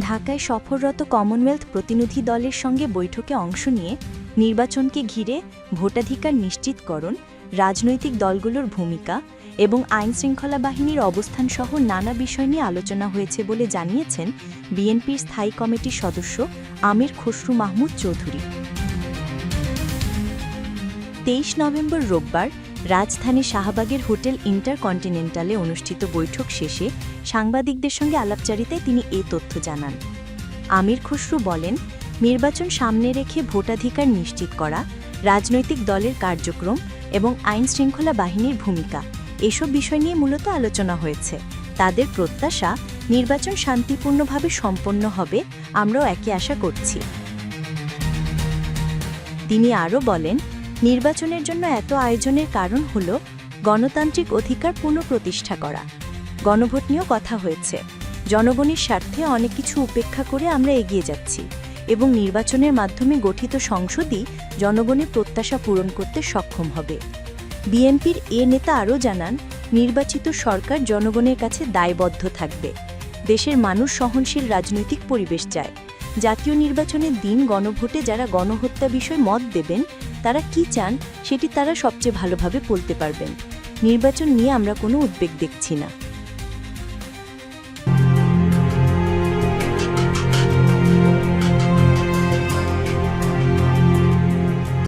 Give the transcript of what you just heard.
ঢাকায় সফররত কমনওয়েলথ প্রতিনিধি দলের সঙ্গে বৈঠকে অংশ নিয়ে নির্বাচনকে ঘিরে ভোটাধিকার নিশ্চিতকরণ রাজনৈতিক দলগুলোর ভূমিকা এবং আইনশৃঙ্খলা বাহিনীর অবস্থানসহ নানা বিষয় নিয়ে আলোচনা হয়েছে বলে জানিয়েছেন বিএনপির স্থায়ী কমিটির সদস্য আমির খসরু মাহমুদ চৌধুরী। তেইশ নভেম্বর রোববার রাজধানী শাহবাগের হোটেল ইন্টারকন্টিনেন্টালে অনুষ্ঠিত বৈঠক শেষে সাংবাদিকদের সঙ্গে আলাপচারিতায় তিনি এ তথ্য জানান। আমির খসরু বলেন, নির্বাচন সামনে রেখে ভোটাধিকার নিশ্চিত করা, রাজনৈতিক দলের কার্যক্রম এবং আইন শৃঙ্খলা বাহিনীর ভূমিকা, এসব বিষয় নিয়ে মূলত আলোচনা হয়েছে। তাদের প্রত্যাশা, নির্বাচন শান্তিপূর্ণভাবে সম্পন্ন হবে, আমরাও একই আশা করছি। তিনি আরও বলেন নির্বাচনের জন্য এত আয়োজনের কারণ হল গণতান্ত্রিক অধিকার পুনঃপ্রতিষ্ঠা করা। গণভোট নিয়েও কথা হয়েছে। জনগণের স্বার্থে অনেক কিছু উপেক্ষা করে আমরা এগিয়ে যাচ্ছি এবং নির্বাচনের মাধ্যমে গঠিত সংসদই জনগণের প্রত্যাশা পূরণ করতে সক্ষম হবে। বিএনপির এ নেতা আরও জানান, নির্বাচিত সরকার জনগণের কাছে দায়বদ্ধ থাকবে। দেশের মানুষ সহনশীল রাজনৈতিক পরিবেশ চায়। জাতীয় নির্বাচনের দিন গণভোটে যারা গণহত্যা বিষয়ে মত দেবেন তারা কি চান সেটি তারা সবচেয়ে ভালোভাবে বলতে পারবেন। নির্বাচন নিয়ে আমরা কোনো উদ্বেগ দেখছি না।